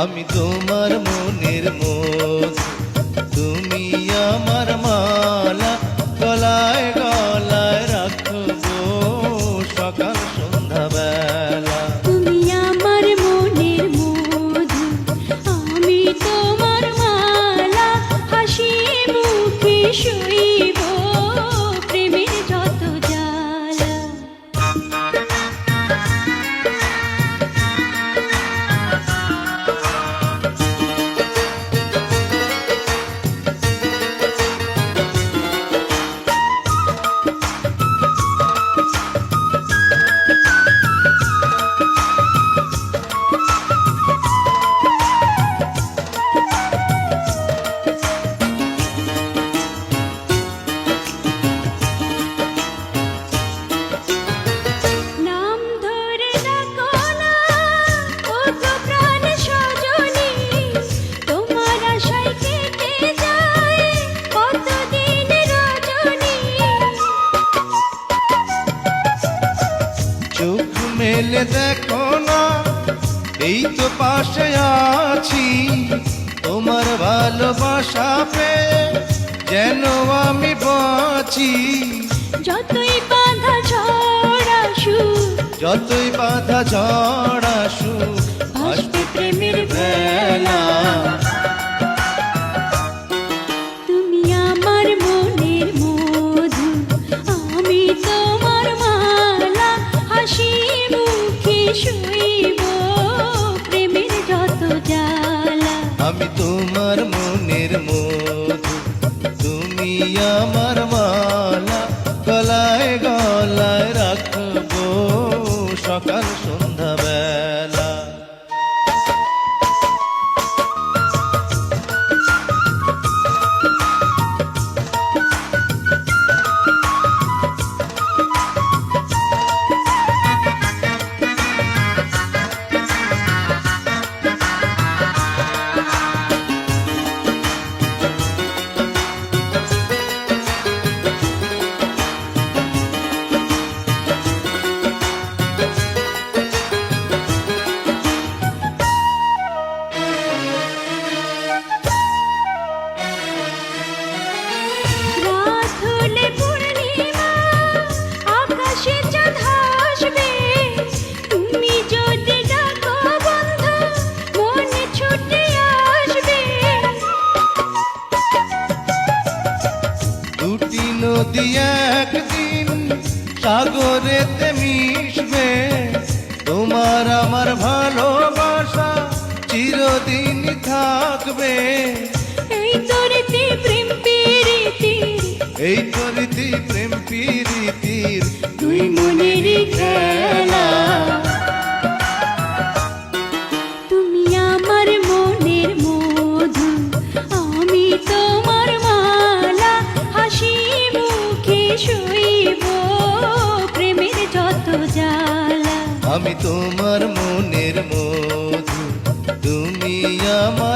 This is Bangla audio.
আমি তোমার মনের মোজ তুমি আমার মালা গলায় গলায় রাখব সকাল সন্ধ্যাবেলা। তুমি আমার মনের মোজ আমি তোমার মালা হাসি মুখে শুয়ে মেলে দেখো না এই তো পাশে আছি। তোমার ভালোবাসা পে যেন আমি বাঁচি। যতই বাধা ঝড় আসু যতই বাধা ঝড় শুইব, প্রেমের যত জ্বালা। আমি তোমার মনের মধু, তুমি আমার মালা, গলায় গলায় রাখব সকাল সন্ধ্যা। সাগরেতে মিশবে। তোমার আমার ভালোবাসা চিরদিন থাকবে। এই তরিতি প্রেম প্রীতি। এই তরিতি প্রেম প্রীতির দুই মনের খেলা। আমি তোমার মনের মধু তুমি আমার